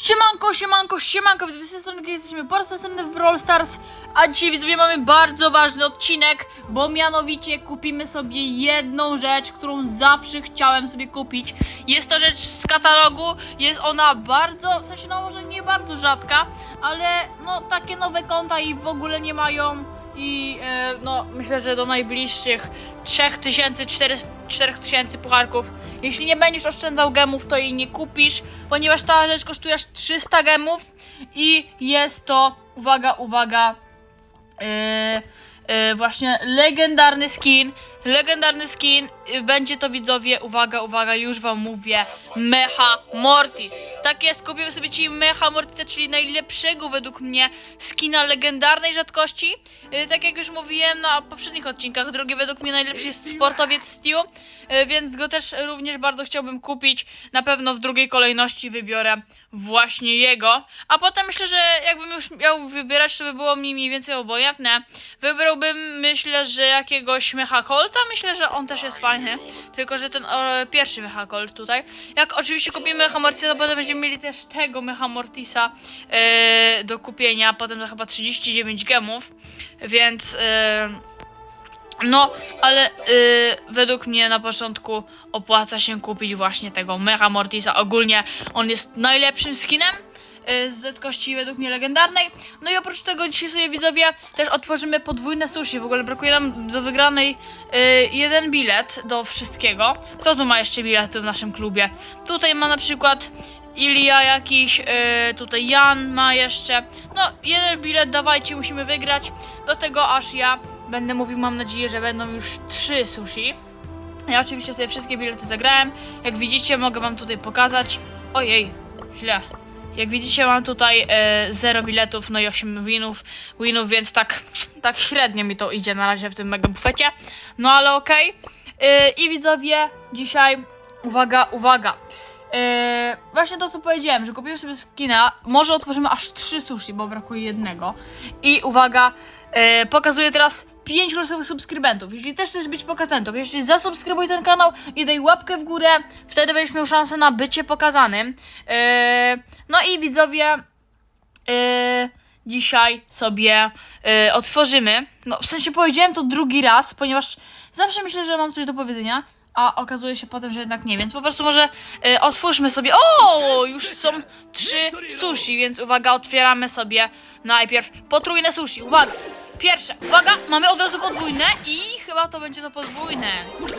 Siemanko, siemanko, siemanko, z tej strony jesteśmy po raz następny w Brawl Stars, a dzisiaj widzowie mamy bardzo ważny odcinek, bo mianowicie kupimy sobie jedną rzecz, którą zawsze chciałem sobie kupić. Jest to rzecz z katalogu, jest ona bardzo, w sensie no może nie bardzo rzadka, ale no takie nowe konta i w ogóle nie mają i e, no myślę, że do najbliższych 3000, 4000 pucharków. Jeśli nie będziesz oszczędzał gemów, to jej nie kupisz, ponieważ ta rzecz kosztuje aż 300 gemów i jest to, uwaga, uwaga, yy, yy, właśnie legendarny skin. Legendarny skin, yy, będzie to widzowie, uwaga, uwaga, już wam mówię, Mecha Mortis. Tak jest, kupimy sobie ci Mecha Mortisa, czyli najlepszego według mnie skina legendarnej rzadkości. Yy, tak jak już mówiłem na poprzednich odcinkach, drugi według mnie najlepszy jest sportowiec Stu, yy, więc go też również bardzo chciałbym kupić. Na pewno w drugiej kolejności wybiorę właśnie jego. A potem myślę, że jakbym już miał wybierać, to by było mi mniej więcej obojętne. Wybrałbym, myślę, że jakiegoś Mecha Colta. Myślę, że on też jest fajny. Tylko, że ten pierwszy Mecha Colt tutaj. Jak oczywiście kupimy Mecha Mortisa, to potem będziemy mieli też tego Mecha Mortisa e, do kupienia. Potem za chyba 39 gemów. Więc... E, no, ale y, według mnie na początku opłaca się kupić właśnie tego Mecha Mortisa. Ogólnie on jest najlepszym skinem z rzadkości według mnie legendarnej. No i oprócz tego dzisiaj sobie widzowie też otworzymy podwójne sushi. W ogóle brakuje nam do wygranej y, jeden bilet do wszystkiego. Kto tu ma jeszcze bilety w naszym klubie? Tutaj ma na przykład Ilia jakiś, y, tutaj Jan ma jeszcze. No, jeden bilet dawajcie, musimy wygrać. Do tego aż ja będę mówił, mam nadzieję, że będą już trzy sushi. Ja oczywiście sobie wszystkie bilety zagrałem. Jak widzicie, mogę wam tutaj pokazać. Ojej, źle. Jak widzicie, mam tutaj e, 0 biletów, no i 8 winów, winów, więc tak, tak średnio mi to idzie na razie w tym mega bufecie. No ale okej. E, I widzowie, dzisiaj, uwaga, uwaga. E, właśnie to, co powiedziałem, że kupiłem sobie skina. Może otworzymy aż 3 sushi, bo brakuje jednego. I uwaga, e, pokazuję teraz 5 losowych subskrybentów. Jeśli też chcesz być pokazany, to jeśli zasubskrybuj ten kanał i daj łapkę w górę, wtedy będziesz miał szansę na bycie pokazanym. E, no i widzowie, e, dzisiaj sobie e, otworzymy. No, w sensie powiedziałem to drugi raz, ponieważ zawsze myślę, że mam coś do powiedzenia. A okazuje się potem, że jednak nie, więc po prostu może e, otwórzmy sobie. O, już są trzy sushi, więc uwaga, otwieramy sobie najpierw potrójne sushi. Uwaga, pierwsze, uwaga, mamy od razu podwójne i chyba to będzie to podwójne.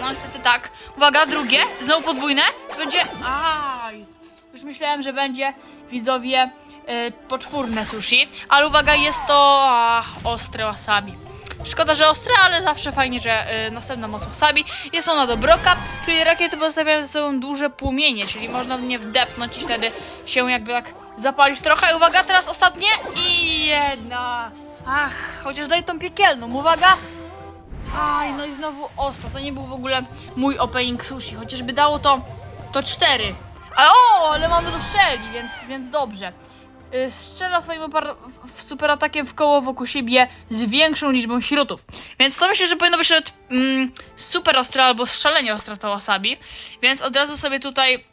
No niestety tak. Uwaga, drugie, znowu podwójne. Będzie. Aj. Już myślałem, że będzie widzowie e, poczwórne sushi, ale uwaga, jest to ach, ostre wasabi. Szkoda, że ostre, ale zawsze fajnie, że y, następna moc wasabi. Jest ona do broka, czyli rakiety pozostawiają ze sobą duże płomienie, czyli można w nie wdepnąć i wtedy się jakby tak zapalić trochę. Uwaga, teraz ostatnie i jedna. Ach, chociaż daj tą piekielną, uwaga. Aj, no i znowu ostra, to nie był w ogóle mój opening sushi, chociażby dało to, to cztery. Ale o, ale mamy do strzeli, więc, więc dobrze. Y, Strzela swoim opar- w- w super atakiem w koło wokół siebie z większą liczbą śrutów. Więc to myślę, że powinno być nawet mm, super ostre albo szalenie ostre to wasabi. Więc od razu sobie tutaj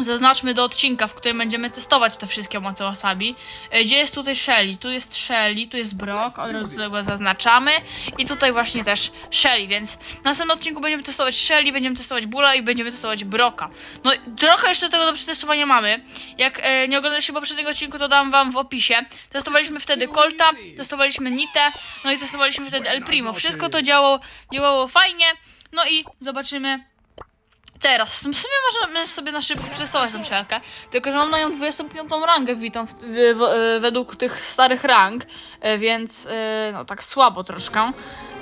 zaznaczmy do odcinka, w którym będziemy testować te wszystkie moce wasabi. E, Gdzie jest tutaj Shelly? Tu jest Shelly, tu jest Brock, od razu sobie zaznaczamy. I tutaj właśnie też Shelly, więc na następnym odcinku będziemy testować Shelly, będziemy testować Bula i będziemy testować Broka. No trochę jeszcze tego do przetestowania mamy. Jak e, nie oglądaliście poprzedniego odcinku, to dam wam w opisie. Testowaliśmy wtedy Colta, testowaliśmy Nitę, no i testowaliśmy wtedy El Primo. Wszystko to działało, działało fajnie. No i zobaczymy teraz. W sumie możemy sobie na szybko przetestować tą siarkę, tylko że mam na nią 25 rangę witą w, w, w, według tych starych rang, e, więc e, no tak słabo troszkę.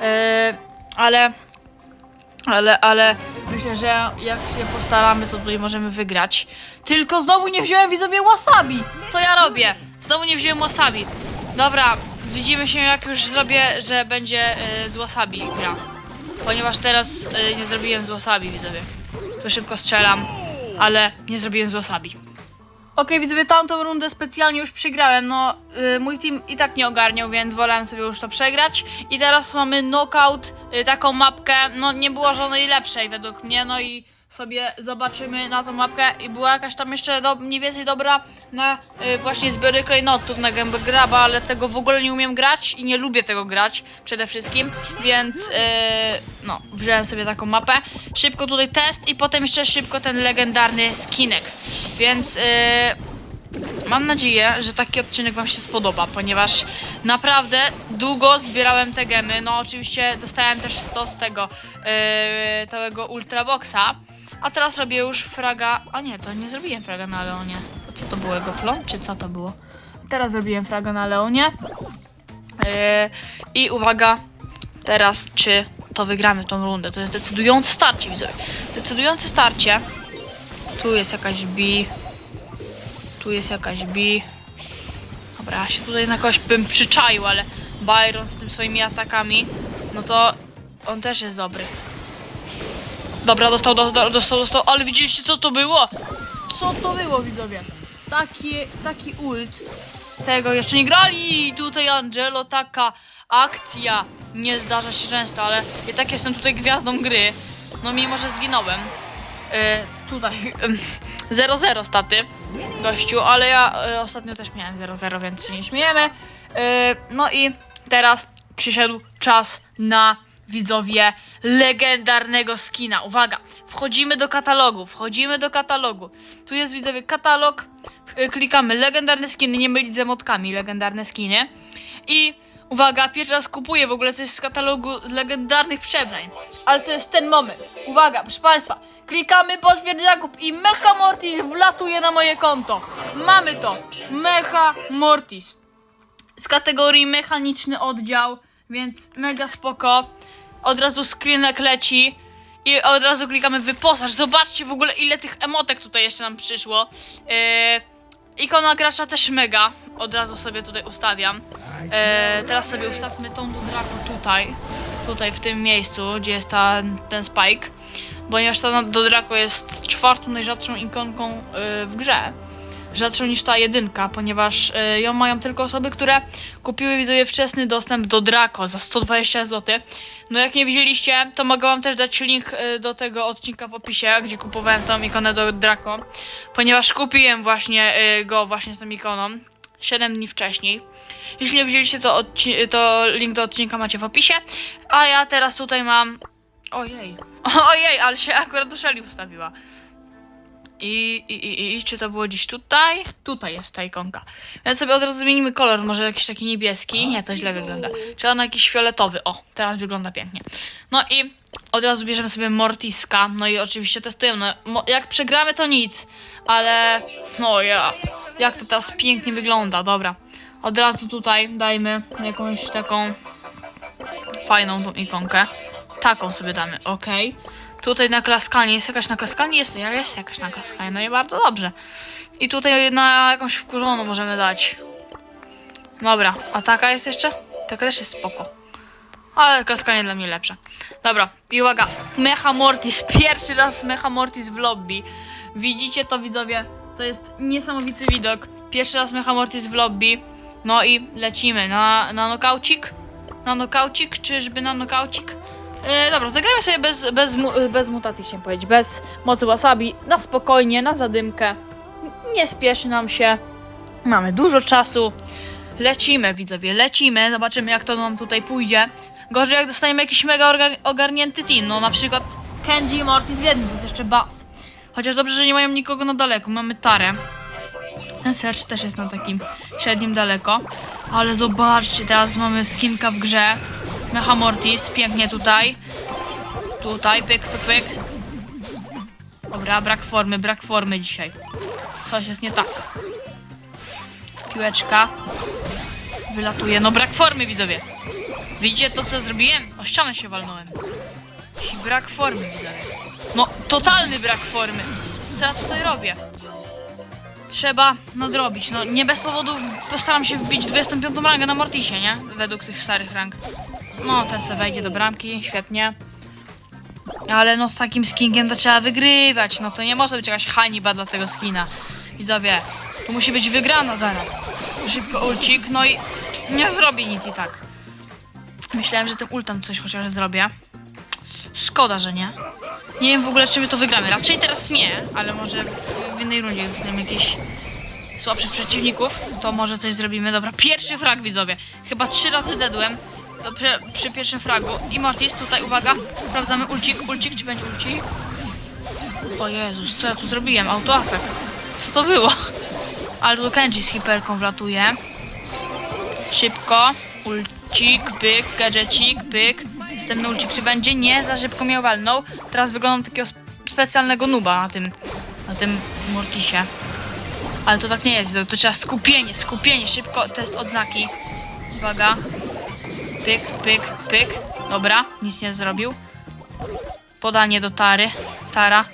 E, ale ale, ale myślę, że jak się postaramy, to tutaj możemy wygrać. Tylko znowu nie wziąłem widzowie wasabi. Co ja robię? Znowu nie wziąłem wasabi. Dobra, widzimy się jak już zrobię, że będzie e, z wasabi gra. Ponieważ teraz e, nie zrobiłem z wasabi, widzowie. Tu szybko strzelam, ale nie zrobiłem z wasabi. Okej, widzowie, tamtą rundę specjalnie już przegrałem. No, y, mój team i tak nie ogarniał, więc wolałem sobie już to przegrać. I teraz mamy knockout, y, taką mapkę. No, nie było żadnej lepszej według mnie. No i sobie zobaczymy na tą mapkę i była jakaś tam jeszcze do, mniej więcej dobra na y, właśnie zbiory klejnotów na gębę graba, ale tego w ogóle nie umiem grać i nie lubię tego grać przede wszystkim, więc y, no, wziąłem sobie taką mapę. Szybko tutaj test i potem jeszcze szybko ten legendarny skinek, więc y, Mam nadzieję, że taki odcinek Wam się spodoba, ponieważ naprawdę długo zbierałem te gemy. No oczywiście dostałem też 100 z tego yy, całego Ultraboxa, a teraz robię już fraga... A nie, to nie zrobiłem fraga na Leonie. Co to było, jego klon, czy co to było? Teraz zrobiłem fraga na Leonie. Yy, I uwaga, teraz czy to wygramy tą rundę. To jest decydujące starcie, widzowie. Decydujące starcie. Tu jest jakaś B. Tu jest jakaś B. Dobra, ja się tutaj na kogoś bym przyczaił, ale Byron z tym swoimi atakami, no to on też jest dobry. Dobra, dostał, do, do, dostał, dostał, ale widzieliście co to było? Co to było, widzowie? Taki, taki ult. Tego jeszcze nie grali! Tutaj Angelo, taka akcja. Nie zdarza się często, ale ja tak jestem tutaj gwiazdą gry. No mimo, że zginąłem. E, tutaj 0-0 staty gościu, ale ja e, ostatnio też miałem 0-0, więc się nie śmiejemy. E, no i teraz przyszedł czas na widzowie legendarnego skina. Uwaga, wchodzimy do katalogu, wchodzimy do katalogu. Tu jest widzowie katalog, e, klikamy legendarne skiny, nie mylić z emotkami, legendarne skiny. I uwaga, pierwszy raz kupuję w ogóle coś z katalogu legendarnych przebrań. Ale to jest ten moment. Uwaga, proszę Państwa, klikamy potwierdź zakup i Mecha Mortis wlatuje na moje konto. Mamy to. Mecha Mortis. Z kategorii mechaniczny oddział, więc mega spoko. Od razu screenek leci. I od razu klikamy wyposaż. Zobaczcie w ogóle ile tych emotek tutaj jeszcze nam przyszło. Yy, ikona gracza też mega. Od razu sobie tutaj ustawiam. E, teraz sobie ustawmy tą Dodrako tutaj. Tutaj w tym miejscu, gdzie jest ta, ten spike. Ponieważ ta Dodrako jest czwartą najrzadszą ikonką e, w grze. Rzadszą niż ta jedynka, ponieważ e, ją mają tylko osoby, które kupiły widzowie wczesny dostęp do Draco za 120 zł. No jak nie widzieliście, to mogę wam też dać link e, do tego odcinka w opisie, gdzie kupowałem tą ikonę do Draco. Ponieważ kupiłem właśnie e, go właśnie z tą ikoną 7 dni wcześniej. Jeśli nie widzieliście, to, to link do odcinka macie w opisie. A ja teraz tutaj mam. Ojej. Ojej, ale się akurat do Shelly ustawiła. I, i, i, I czy to było gdzieś tutaj? Tutaj jest ta ikonka. Więc sobie od razu zmienimy kolor, może jakiś taki niebieski. Nie, to źle wygląda. Trzeba na jakiś fioletowy. O, teraz wygląda pięknie. No i od razu bierzemy sobie Mortiska. No i oczywiście testujemy. No, jak przegramy, to nic. Ale, no ja. Jak to teraz pięknie wygląda, dobra. Od razu tutaj dajmy jakąś taką fajną tą ikonkę. Taką sobie damy, ok. Tutaj naklaskanie, jest jakaś naklaskanie? Jest, jest jakaś naklaskanie, no i bardzo dobrze. I tutaj na jakąś wkurzoną możemy dać. Dobra, a taka jest jeszcze? Taka też jest spoko. Ale klaskanie dla mnie lepsze. Dobra, i uwaga, Mecha Mortis, pierwszy raz Mecha Mortis w lobby. Widzicie to widzowie? To jest niesamowity widok. Pierwszy raz Mecha Mortis w lobby. No i lecimy na, na nokaucik. Na nokaucik, czyżby na nokaucik? E, dobra, zagrajmy sobie bez, bez, mu- bez mutacji, chciałem powiedzieć. Bez mocy wasabi, na spokojnie, na zadymkę. Nie spieszy nam się. Mamy dużo czasu. Lecimy, widzowie, lecimy. Zobaczymy, jak to nam tutaj pójdzie. Gorzej, jak dostaniemy jakiś mega ogarnięty team. No, na przykład Kenji i Mortis w jednym, jest jeszcze Bass. Chociaż dobrze, że nie mają nikogo na daleko. Mamy Tarę. Ten Search też jest na takim średnim daleko. Ale zobaczcie, teraz mamy skinka w grze. Mecha Mortis, pięknie tutaj. Tutaj, pyk, pyk, pyk. Dobra, brak formy, brak formy dzisiaj. Coś jest nie tak. Piłeczka. Wylatuje. No brak formy, widzowie. Widzicie to, co zrobiłem? O ścianę się walnąłem. Jakiś brak formy, widzowie. No, totalny brak formy. Co ja tutaj robię? Trzeba nadrobić. No, nie bez powodu postaram się wbić 25 rangę na Mortisie, nie? Według tych starych rank. No, ten se wejdzie do bramki, świetnie. Ale no, z takim skinkiem to trzeba wygrywać. No, to nie może być jakaś hańba dla tego skina. Widzowie, tu musi być wygrana zaraz. Szybko ulcik, no i nie zrobi nic i tak. Myślałem, że tym ultem coś chociaż zrobię. Szkoda, że nie. Nie wiem w ogóle, czy my to wygramy. Raczej teraz nie, ale może w innej rundzie dostaniemy jakieś słabszych przeciwników, to może coś zrobimy. Dobra, pierwszy frag widzowie. Chyba trzy razy dedłem to przy, pierwszym fragu. I Mortis, tutaj uwaga, sprawdzamy ulcik, ulcik, czy będzie ulcik? O Jezus, co ja tu zrobiłem? Autoatak. Co to było? Tu Kenji z hiperką wlatuje. Szybko. Ulcik, pyk, gadżecik, pyk. Następny ulcik, czy będzie? Nie, za szybko mnie walnął. Teraz wyglądam takiego sp- specjalnego nuba na tym, na tym Mortisie. Ale to tak nie jest, to, trzeba skupienie, skupienie, szybko, test odznaki. Uwaga. Pyk, pyk, pyk. Dobra, nic nie zrobił. Podanie do Tary. Tara,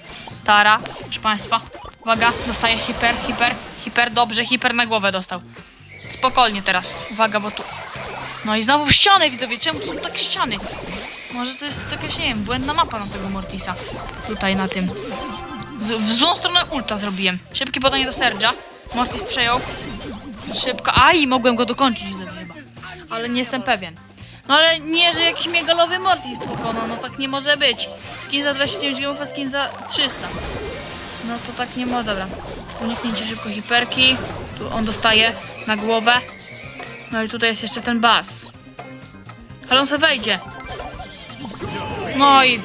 Tara, proszę Państwa. Uwaga, dostaje hiper, hiper, hiper, dobrze, hiper na głowę dostał. Spokojnie teraz, uwaga, bo tu... No i znowu w ścianę, widzowie, czemu tu są takie ściany? Może to jest jakaś, nie wiem, błędna mapa na tego Mortisa. Tutaj na tym. Z, w złą stronę ulta zrobiłem. Szybkie podanie do Serge'a. Mortis przejął. Szybko. Aj, mogłem go dokończyć chyba. Ale nie jestem pewien. No ale nie, że jakiś megalowy Mortis pokonał. No tak nie może być. Skin za 29 gemów, a skin za 300. No to tak nie może. Dobra. Uniknięcie szybko hiperki. Tu on dostaje na głowę. No i tutaj jest jeszcze ten bas. Ale on se wejdzie. No i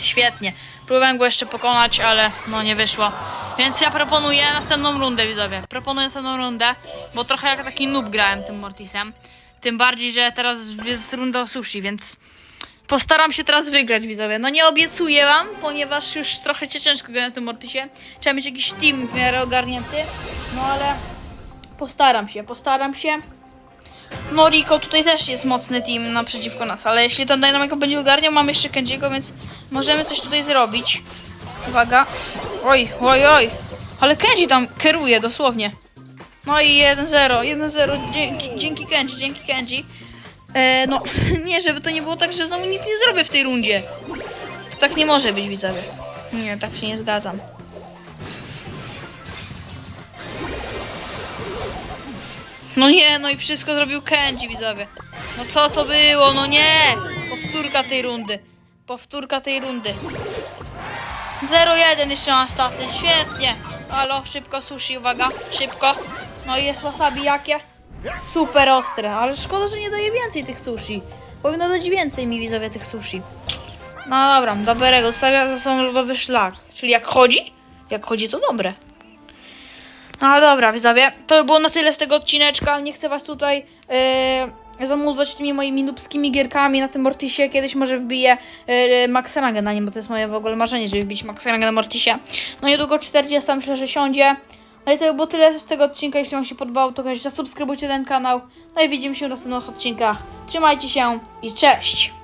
świetnie. Próbowałem go jeszcze pokonać, ale no nie wyszło. Więc ja proponuję następną rundę, widzowie. Proponuję następną rundę, bo trochę jak taki noob grałem tym Mortisem. Tym bardziej, że teraz jest runda sushi, więc postaram się teraz wygrać, widzowie. No nie obiecuję wam, ponieważ już trochę cię ciężko gra na tym Mortisie. Trzeba mieć jakiś team w miarę ogarnięty. No ale postaram się, postaram się. No Rico tutaj też jest mocny team naprzeciwko nas, ale jeśli ten Dynamico będzie ogarniał, mamy jeszcze Kenjiego, więc możemy coś tutaj zrobić. Uwaga. Oj, oj, oj. Ale Kenji tam kieruje dosłownie. No i 1-0, 1-0, dzięki, dzięki Kenji, dzięki Kenji. E, no, nie, żeby to nie było tak, że znowu nic nie zrobię w tej rundzie. To tak nie może być, widzowie. Nie, tak się nie zgadzam. No nie, no i wszystko zrobił Kenji, widzowie. No co to było? No nie! Powtórka tej rundy. Powtórka tej rundy. 0-1 jeszcze mam stację, świetnie. Halo, szybko sushi, uwaga, szybko. No i jest wasabi jakie? Super ostre, ale szkoda, że nie daje więcej tych sushi. Powinno dać więcej mi widzowie tych sushi. No dobra, dobrego, stawia za sobą lodowy szlak. Czyli jak chodzi? Jak chodzi to dobre. No dobra, widzowie, to by było na tyle z tego odcineczka. Nie chcę was tutaj yy, zanudzać tymi moimi nubskimi gierkami na tym Mortisie. Kiedyś może wbiję yy, Max Rangę na nim, bo to jest moje w ogóle marzenie, żeby wbić Max Rangę na Mortisie. No niedługo 40 myślę, że siądzie. No i to by było tyle z tego odcinka. Jeśli wam się podobało, to koniecznie zasubskrybujcie ten kanał. No i widzimy się w następnych odcinkach. Trzymajcie się i cześć!